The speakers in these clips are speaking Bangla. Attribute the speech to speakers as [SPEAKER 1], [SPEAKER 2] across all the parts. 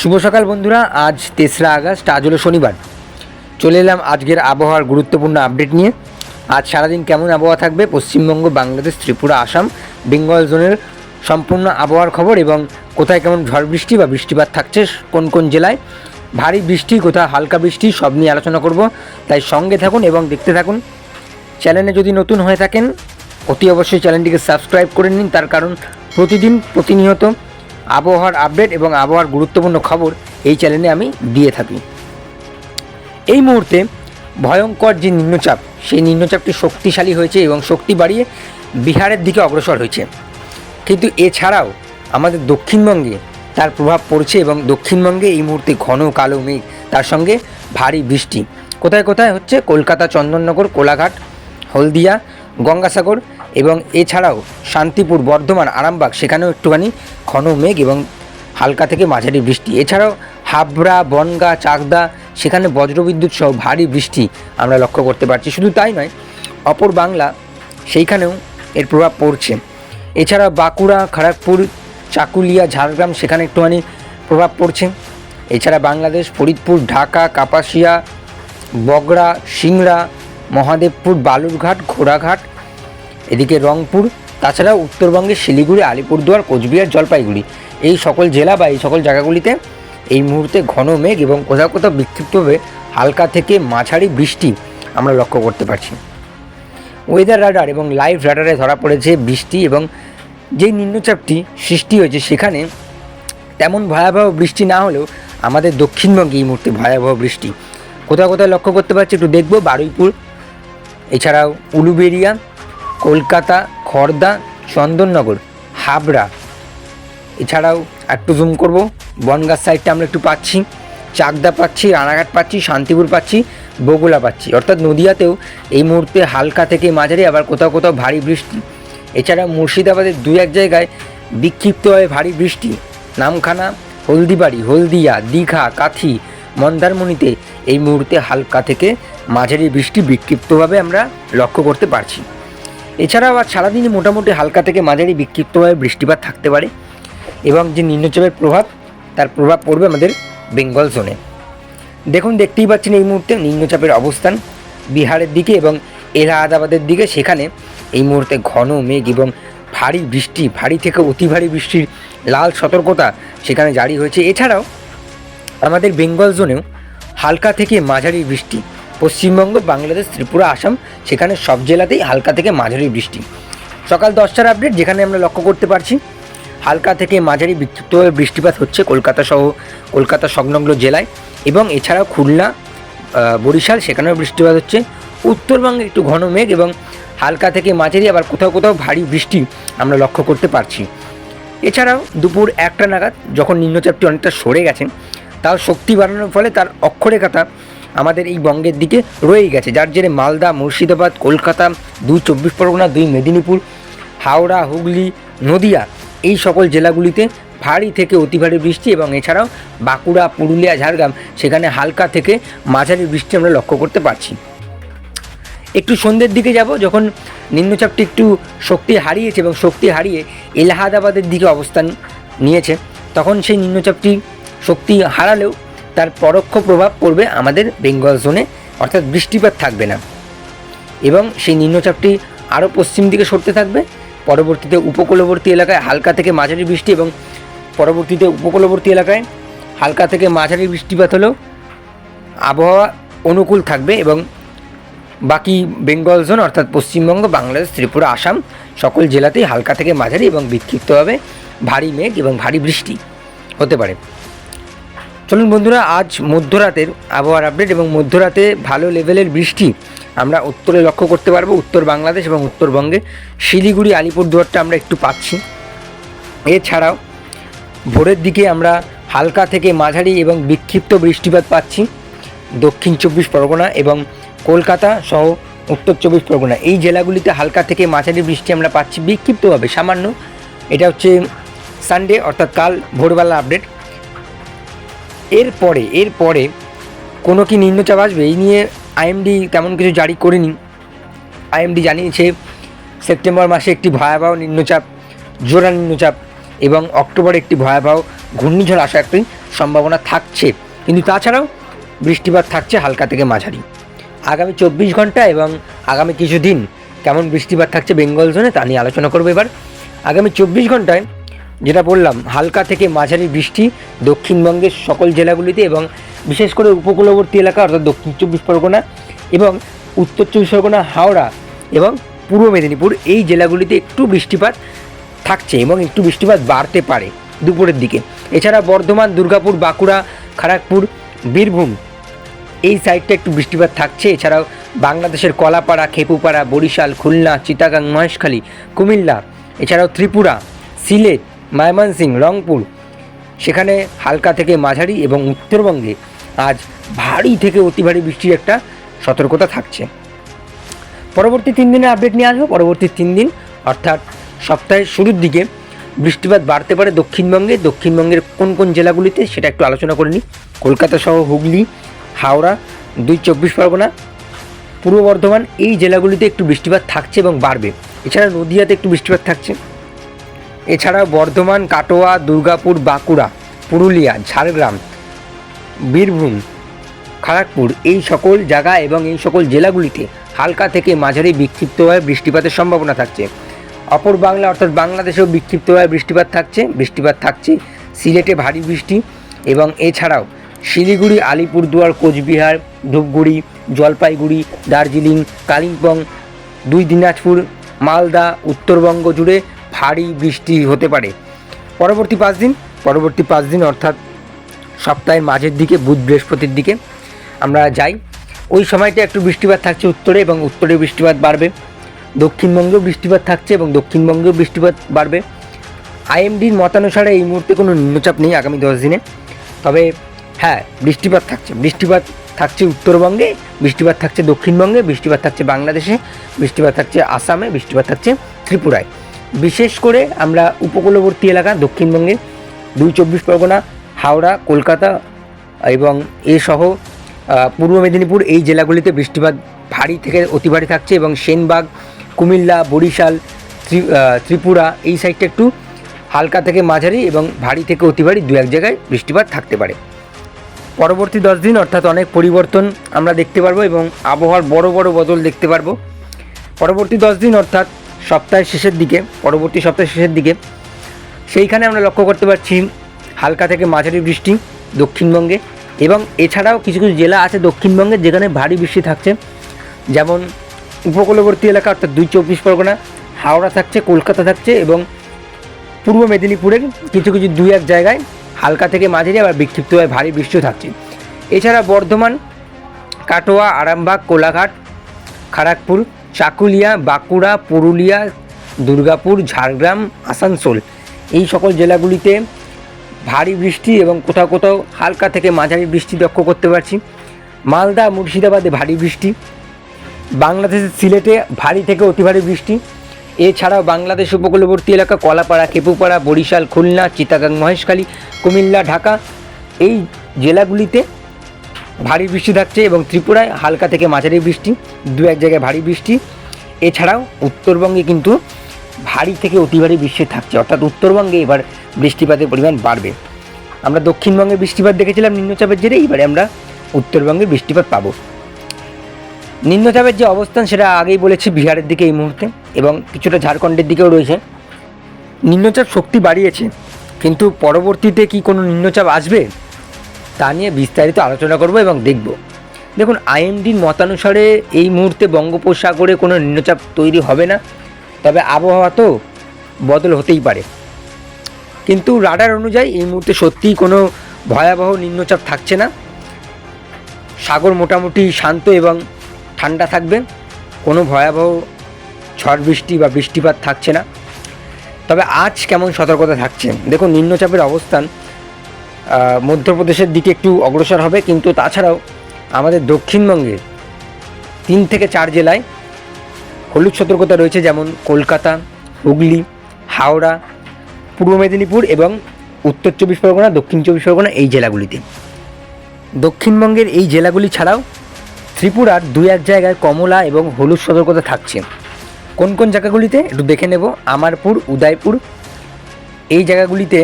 [SPEAKER 1] শুভ সকাল বন্ধুরা, আজ তেসরা আগস্ট, আজ হলো শনিবার। চলে এলাম আজকের আবহাওয়ার গুরুত্বপূর্ণ আপডেট নিয়ে। আজ সারাদিন কেমন আবহাওয়া থাকবে? পশ্চিমবঙ্গ, বাংলাদেশ, ত্রিপুরা, আসাম, বেঙ্গল জোনের সম্পূর্ণ আবহাওয়ার খবর এবং কোথায় কেমন ঝড় বৃষ্টি বা বৃষ্টিপাত থাকছে, কোন কোন জেলায়? ভারী বৃষ্টি, কোথায় হালকা বৃষ্টি, সব নিয়ে আলোচনা করব। তাই সঙ্গে থাকুন এবং দেখতে থাকুন। চ্যানেলে যদি নতুন হয়ে থাকেন, অতি অবশ্যই চ্যানেলটিকে সাবস্ক্রাইব করে নিন। তার কারণ প্রতিদিন, প্রতিনিয়ত আবহাওয়ার আপডেট এবং আবহাওয়ার গুরুত্বপূর্ণ খবর এই চ্যানেলে আমি দিয়ে থাকি। এই মুহূর্তে ভয়ঙ্কর যে নিম্নচাপ, সেই নিম্নচাপটি শক্তিশালী হয়েছে এবং শক্তি বাড়িয়ে বিহারের দিকে অগ্রসর হয়েছে। কিন্তু এছাড়াও আমাদের দক্ষিণবঙ্গে তার প্রভাব পড়ছে এবং দক্ষিণবঙ্গে এই মুহূর্তে ঘন কালো মেঘ, তার সঙ্গে ভারী বৃষ্টি। কোথায় কোথায় হচ্ছে? কলকাতা, চন্দননগর, কোলাঘাট, হলদিয়া, গঙ্গাসাগর এবং এছাড়াও শান্তিপুর, বর্ধমান, আরামবাগ, সেখানেও একটুখানি ঘন মেঘ এবং হালকা থেকে মাঝারি বৃষ্টি। এছাড়াও হাবড়া, বনগা, চাকদা, সেখানে বজ্রবিদ্যুৎ সহ ভারী বৃষ্টি আমরা লক্ষ্য করতে পারছি। শুধু তাই নয়, অপর বাংলা সেইখানেও এর প্রভাব পড়ছে। এছাড়া বাঁকুড়া, খড়গপুর, চাকুলিয়া, ঝাড়গ্রাম সেখানে একটুখানি প্রভাব পড়ছে। এছাড়া বাংলাদেশ, ফরিদপুর, ঢাকা, কাপাসিয়া, বগড়া, সিংড়া, মহাদেবপুর, বালুরঘাট, ঘোড়াঘাট এদিকে রংপুর তাছাড়া উত্তরবঙ্গের শিলিগুড়ি, আলিপুরদুয়ার, কোচবিহার, জলপাইগুড়ি। এই সকল জেলা বা এই সকল জায়গাগুলিতে এই মুহূর্তে ঘন মেঘ এবং কোথাও কোথাও বিক্ষিপ্তভাবে হালকা থেকে মাঝারি বৃষ্টি আমরা লক্ষ্য করতে পারছি। ওয়েদার রাডার এবং লাইভ রাডারে ধরা পড়েছে বৃষ্টি এবং যেই নিম্নচাপটি সৃষ্টি হয়েছে সেখানে তেমন ভয়াবহ বৃষ্টি না হলেও আমাদের দক্ষিণবঙ্গে এই মুহূর্তে ভয়াবহ বৃষ্টি। কোথাও কোথাও লক্ষ্য করতে পারছি, একটু দেখব, বারুইপুর, এছাড়াও উলুবেরিয়া কলকাতা খড়দা চন্দননগর, হাবড়া। এছাড়াও একটু জুম করব। বনগাঁ সাইডটা আমরা একটু পাচ্ছি। চাকদা পাচ্ছি, রানাঘাট পাচ্ছি, শান্তিপুর পাচ্ছি বগুলা পাচ্ছি। অর্থাৎ নদিয়াতেও এই মুহূর্তে হালকা থেকে মাঝারি, আবার কোথাও কোথাও ভারী বৃষ্টি। এছাড়া মুর্শিদাবাদের দু এক জায়গায় বিক্ষিপ্তভাবে ভারী বৃষ্টি। নামখানা, হলদিবাড়ি, হলদিয়া, দীঘা, কাথি, মন্দারমণিতে এই মুহূর্তে হালকা থেকে মাঝারি বৃষ্টি বিক্ষিপ্তভাবে আমরা লক্ষ্য করতে পারছি। এছাড়াও আজ সারাদিনই মোটামুটি হালকা থেকে মাঝারি বিক্ষিপ্তভাবে বৃষ্টিপাত থাকতে পারে এবং যে নিম্নচাপের প্রভাব, তার প্রভাব পড়বে আমাদের বেঙ্গল জোনে। দেখুন, দেখতেই পাচ্ছেন এই মুহূর্তে নিম্নচাপের অবস্থান বিহারের দিকে এবং এলাহাবাদের দিকে। সেখানে এই মুহূর্তে ঘন মেঘ এবং ভারী বৃষ্টি, ভারী থেকে অতি ভারী বৃষ্টির লাল সতর্কতা সেখানে জারি হয়েছে। এছাড়াও আমাদের বেঙ্গল জোনেও হালকা থেকে মাঝারি বৃষ্টি পশ্চিমবঙ্গ, বাংলাদেশ, ত্রিপুরা, আসাম, সেখানে সব জেলাতেই হালকা থেকে মাঝারি বৃষ্টি। সকাল দশটার আপডেট যেখানে আমরা লক্ষ্য করতে পারছি, হালকা থেকে মাঝারি বিক্ষিপ্তভাবে বৃষ্টিপাত হচ্ছে কলকাতা সহ, কলকাতা সংলগ্ন জেলায় এবং এছাড়াও খুলনা বরিশাল, সেখানেও বৃষ্টিপাত হচ্ছে। উত্তরবঙ্গে একটু ঘন মেঘ এবং হালকা থেকে মাঝারি আবার কোথাও কোথাও ভারী বৃষ্টি আমরা লক্ষ্য করতে পারছি। এছাড়াও দুপুর একটা নাগাদ যখন নিম্নচাপটি অনেকটা সরে গেছে, তাও শক্তি বাড়ানোর ফলে তার অক্ষরেখাতা আমাদের এই বঙ্গের দিকে রয়েই গেছে, যার জেরে মালদা, মুর্শিদাবাদ, কলকাতা দুই চব্বিশ পরগনা, দুই মেদিনীপুর, হাওড়া, হুগলি, নদিয়া, এই সকল জেলাগুলিতে ভারী থেকে অতি ভারী বৃষ্টি এবং এছাড়াও বাঁকুড়া, পুরুলিয়া, ঝাড়গ্রাম, সেখানে হালকা থেকে মাঝারি বৃষ্টি আমরা লক্ষ্য করতে পারছি। একটু সন্ধ্যের দিকে যাব, যখন নিম্নচাপটি একটু শক্তি হারিয়েছে এবং শক্তি হারিয়ে এলাহাবাদের দিকে অবস্থান নিয়েছে, তখন সেই নিম্নচাপটি শক্তি হারালেও তার পরোক্ষ প্রভাব পড়বে আমাদের বেঙ্গল জোনে, অর্থাৎ বৃষ্টিপাত থাকবে না। এবং সেই নিম্নচাপটি আরও পশ্চিম দিকে সরতে থাকবে। পরবর্তীতে উপকূলবর্তী এলাকায় হালকা থেকে মাঝারি বৃষ্টি এবং পরবর্তীতে উপকূলবর্তী এলাকায় হালকা থেকে মাঝারি বৃষ্টিপাত হলেও আবহাওয়া অনুকূল থাকবে এবং বাকি বেঙ্গল জোন, অর্থাৎ পশ্চিমবঙ্গ, বাংলাদেশ, ত্রিপুরা, আসাম সকল জেলাতেই হালকা থেকে মাঝারি এবং বিক্ষিপ্তভাবে ভারী মেঘ এবং ভারী বৃষ্টি হতে পারে। চলুন বন্ধুরা, আজ মধ্যরাতের আবহাওয়ার আপডেট এবং মধ্যরাতে ভালো লেভেলের বৃষ্টি আমরা উত্তরে লক্ষ্য করতে পারব, উত্তর বাংলাদেশ এবং উত্তরবঙ্গে। শিলিগুড়ি, আলিপুরদুয়ারটা আমরা একটু পাচ্ছি। এছাড়াও ভোরের দিকে আমরা হালকা থেকে মাঝারি এবং বিক্ষিপ্ত বৃষ্টিপাত পাচ্ছি। দক্ষিণ চব্বিশ পরগনা এবং কলকাতা সহ উত্তর চব্বিশ পরগনা। এই জেলাগুলিতে হালকা থেকে মাঝারি বৃষ্টি আমরা পাচ্ছি বিক্ষিপ্তভাবে, সামান্য। এটা হচ্ছে সানডে অর্থাৎ কাল ভোরবেলা আপডেট এরপরে এরপরে কোনো কি নিম্নচাপ আসবে? এই নিয়ে আইএমডি তেমন কিছু জারি করেনি। আইএমডি জানিয়েছে সেপ্টেম্বর মাসে একটি ভয়াবহ নিম্নচাপ জোড়া নিম্নচাপ এবং অক্টোবরে একটি ভয়াবহ ঘূর্ণিঝড় আসার একটি সম্ভাবনা থাকছে। কিন্তু তাছাড়াও বৃষ্টিপাত থাকছে হালকা থেকে মাঝারি। আগামী চব্বিশ ঘণ্টা এবং আগামী কিছু দিন কেমন বৃষ্টিপাত থাকছে বেঙ্গল জোনে তা নিয়ে আলোচনা করব এবার। আগামী চব্বিশ ঘন্টায় যেটা বললাম, হালকা থেকে মাঝারি বৃষ্টি দক্ষিণবঙ্গের সকল জেলাগুলিতে এবং বিশেষ করে উপকূলবর্তী এলাকা, অর্থাৎ দক্ষিণ চব্বিশ পরগনা এবং উত্তর চব্বিশ পরগনা, হাওড়া এবং পূর্ব মেদিনীপুর, এই জেলাগুলিতে একটু বৃষ্টিপাত থাকছে এবং একটু বৃষ্টিপাত বাড়তে পারে দুপুরের দিকে। এছাড়া বর্ধমান, দুর্গাপুর, বাঁকুড়া খড়গপুর বীরভূম, এই সাইডটা একটু বৃষ্টিপাত থাকছে। এছাড়াও বাংলাদেশের কলাপাড়া, খেপুপাড়া, বরিশাল, খুলনা চিতাগাং মহেশখালী, কুমিল্লা, এছাড়াও ত্রিপুরা, সিলেট ময়মনসিংহ রংপুর। সেখানে হালকা থেকে মাঝারি এবং উত্তরবঙ্গে আজ ভারী থেকে অতি ভারী বৃষ্টির একটা সতর্কতা থাকছে। পরবর্তী তিন দিনের আপডেট নিয়ে আসব। পরবর্তী তিন দিন, অর্থাৎ সপ্তাহের শুরুর দিকে বৃষ্টিপাত বাড়তে পারে দক্ষিণবঙ্গে। দক্ষিণবঙ্গের কোন কোন জেলাগুলিতে সেটা একটু আলোচনা করে নিই। কলকাতা সহ হুগলি, হাওড়া, দুই চব্বিশ পরগনা, পূর্ব বর্ধমান, এই জেলাগুলিতে একটু বৃষ্টিপাত থাকছে এবং বাড়বে। এছাড়া নদিয়াতে একটু বৃষ্টিপাত থাকছে। এছাড়াও বর্ধমান, কাটোয়া, দুর্গাপুর, বাঁকুড়া, পুরুলিয়া, ঝাড়গ্রাম, বীরভূম, খড়গপুর এই সকল জায়গা এবং এই সকল জেলাগুলিতে হালকা থেকে মাঝারি বিক্ষিপ্তভাবে বৃষ্টিপাতের সম্ভাবনা থাকছে। অপর বাংলা অর্থাৎ বাংলাদেশেও বিক্ষিপ্তভাবে বৃষ্টিপাত থাকছে বৃষ্টিপাত থাকছে, সিলেটে ভারী বৃষ্টি এবং এছাড়াও শিলিগুড়ি, আলিপুরদুয়ার, কোচবিহার, ধূপগুড়ি, জলপাইগুড়ি, দার্জিলিং, কালিম্পং, দুই দিনাজপুর, মালদা, উত্তরবঙ্গ জুড়ে ভারী বৃষ্টি হতে পারে। পরবর্তী পাঁচ দিন, পরবর্তী পাঁচ দিন অর্থাৎ সপ্তাহের মাঝের দিকে, বুধ বৃহস্পতির দিকে আমরা যাই। ওই সময়টা একটু বৃষ্টিপাত থাকছে উত্তরে এবং উত্তরে বৃষ্টিপাত বাড়বে। দক্ষিণবঙ্গেও বৃষ্টিপাত থাকছে এবং দক্ষিণবঙ্গেও বৃষ্টিপাত বাড়বে। আইএমডির মতানুসারে এই মুহূর্তে কোনো নিম্নচাপ নেই আগামী দশ দিনে। তবে হ্যাঁ বৃষ্টিপাত থাকছে। বৃষ্টিপাত থাকছে উত্তরবঙ্গে, বৃষ্টিপাত থাকছে দক্ষিণবঙ্গে, বৃষ্টিপাত থাকছে বাংলাদেশে, বৃষ্টিপাত থাকছে আসামে, বৃষ্টিপাত থাকছে ত্রিপুরায়। বিশেষ করে আমরা উপকূলবর্তী এলাকা দক্ষিণবঙ্গে দুই চব্বিশ পরগনা, হাওড়া, কলকাতা এবং এ সহ পূর্ব মেদিনীপুর এই জেলাগুলিতে বৃষ্টিপাত ভারী থেকে অতি ভারী থাকছে এবং সেনবাগ, কুমিল্লা, বরিশাল, ত্রি- ত্রিপুরা এই সাইডটা একটু হালকা থেকে মাঝারি এবং ভারী থেকে অতি ভারী দু এক জায়গায় বৃষ্টিপাত থাকতে পারে। পরবর্তী দশ দিন অর্থাৎ অনেক পরিবর্তন আমরা দেখতে পারব এবং আবহাওয়ার বড় বড় বদল দেখতে পারব। পরবর্তী দশ দিন অর্থাৎ সপ্তাহের শেষের দিকে, পরবর্তী সপ্তাহের শেষের দিকে, সেইখানে আমরা লক্ষ্য করতে পারছি হালকা থেকে মাঝারি বৃষ্টি দক্ষিণবঙ্গে এবং এছাড়াও কিছু কিছু জেলা আছে দক্ষিণবঙ্গে যেখানে ভারী বৃষ্টি থাকছে। যেমন উপকূলবর্তী এলাকা অর্থাৎ দুই চব্বিশ পরগনা, হাওড়া থাকছে, কলকাতা থাকছে এবং পূর্ব মেদিনীপুরের কিছু কিছু দুই এক জায়গায় হালকা থেকে মাঝারি আবার বিক্ষিপ্তভাবে ভারী বৃষ্টিও থাকছে। এছাড়া বর্ধমান, কাটোয়া, আরামবাগ, কোলাঘাট খড়গপুর চাকুলিয়া, বাঁকুড়া, পুরুলিয়া, দুর্গাপুর, ঝাড়গ্রাম, আসানসোল। এই সকল জেলাগুলিতে ভারী বৃষ্টি এবং কোথাও কোথাও হালকা থেকে মাঝারি বৃষ্টি লক্ষ্য করতে পারছি। মালদা, মুর্শিদাবাদে ভারী বৃষ্টি। বাংলাদেশের সিলেটে ভারী থেকে অতি ভারী বৃষ্টি। এছাড়াও বাংলাদেশ উপকূলবর্তী এলাকা কলাপাড়া, কেপুপাড়া, বরিশাল, খুলনা চিতাগাং মহেশখালী, কুমিল্লা, ঢাকা। এই জেলাগুলিতে ভারী বৃষ্টি থাকছে এবং ত্রিপুরায় হালকা থেকে মাঝারি বৃষ্টি, দু এক জায়গায় ভারী বৃষ্টি। এছাড়াও উত্তরবঙ্গে কিন্তু ভারী থেকে অতি ভারী বৃষ্টি থাকছে, অর্থাৎ উত্তরবঙ্গে এবার বৃষ্টিপাতের পরিমাণ বাড়বে। আমরা দক্ষিণবঙ্গে বৃষ্টিপাত দেখেছিলাম নিম্নচাপের জেরে, এবারে আমরা উত্তরবঙ্গে বৃষ্টিপাত পাবো। নিম্নচাপের যে অবস্থান, সেটা আগেই বলেছি বিহারের দিকে এই মুহূর্তে, এবং কিছুটা ঝাড়খণ্ডের দিকেও রয়েছে। নিম্নচাপ শক্তি বাড়িয়েছে, কিন্তু পরবর্তীতে কি কোনো নিম্নচাপ আসবে? তা নিয়ে বিস্তারিত আলোচনা করব এবং দেখব। দেখুন, আইএমডির মতানুসারে এই মুহূর্তে বঙ্গোপসাগরে কোনো নিম্নচাপ তৈরি হবে না, তবে আবহাওয়া তো বদল হতেই পারে। কিন্তু রাডার অনুযায়ী এই মুহূর্তে সত্যিই কোনো ভয়াবহ নিম্নচাপ থাকছে না। সাগর মোটামুটি শান্ত এবং ঠান্ডা থাকবে, কোনো ভয়াবহ ঝড় বৃষ্টি বা বৃষ্টিপাত থাকছে না। তবে আজ কেমন সতর্কতা থাকছে? দেখুন, নিম্নচাপের অবস্থান মধ্যপ্রদেশের দিকে একটু অগ্রসর হবে, কিন্তু তাছাড়াও আমাদের দক্ষিণবঙ্গে তিন থেকে চার জেলায় হলুদ সতর্কতা রয়েছে, যেমন কলকাতা, হুগলি, হাওড়া, পূর্ব মেদিনীপুর এবং উত্তর চব্বিশ পরগনা, দক্ষিণ চব্বিশ পরগনা এই জেলাগুলিতে। দক্ষিণবঙ্গের এই জেলাগুলি ছাড়াও ত্রিপুরার দুই এক জায়গায় কমলা এবং হলুদ সতর্কতা থাকছে। কোন কোন জায়গাগুলিতে একটু দেখে নেব, আমারপুর, উদয়পুর। এই জায়গাগুলিতে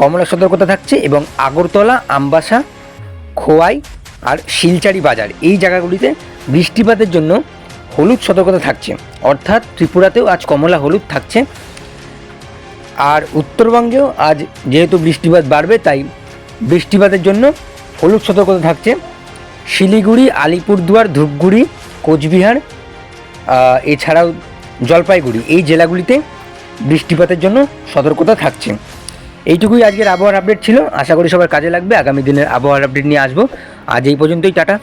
[SPEAKER 1] কমলা সতর্কতা থাকছে এবং আগরতলা, আমবাসা, খোয়াই আর শিলচারি বাজার। এই জায়গাগুলিতে বৃষ্টিপাতের জন্য হলুদ সতর্কতা থাকছে। অর্থাৎ ত্রিপুরাতেও আজ কমলা হলুদ থাকছে। আর উত্তরবঙ্গেও আজ যেহেতু বৃষ্টিপাত বাড়বে, তাই বৃষ্টিপাতের জন্য হলুদ সতর্কতা থাকছে। শিলিগুড়ি, আলিপুরদুয়ার, ধূপগুড়ি, কোচবিহার এছাড়াও জলপাইগুড়ি এই জেলাগুলিতে বৃষ্টিপাতের জন্য সতর্কতা থাকছে। এইটুকুই আজকের আবহাওয়ার আপডেট ছিল। আশা করি সবার কাজে লাগবে। আগামী দিনের আবহাওয়ার আপডেট নিয়ে আসব। আজ এই পর্যন্তই, টাটা।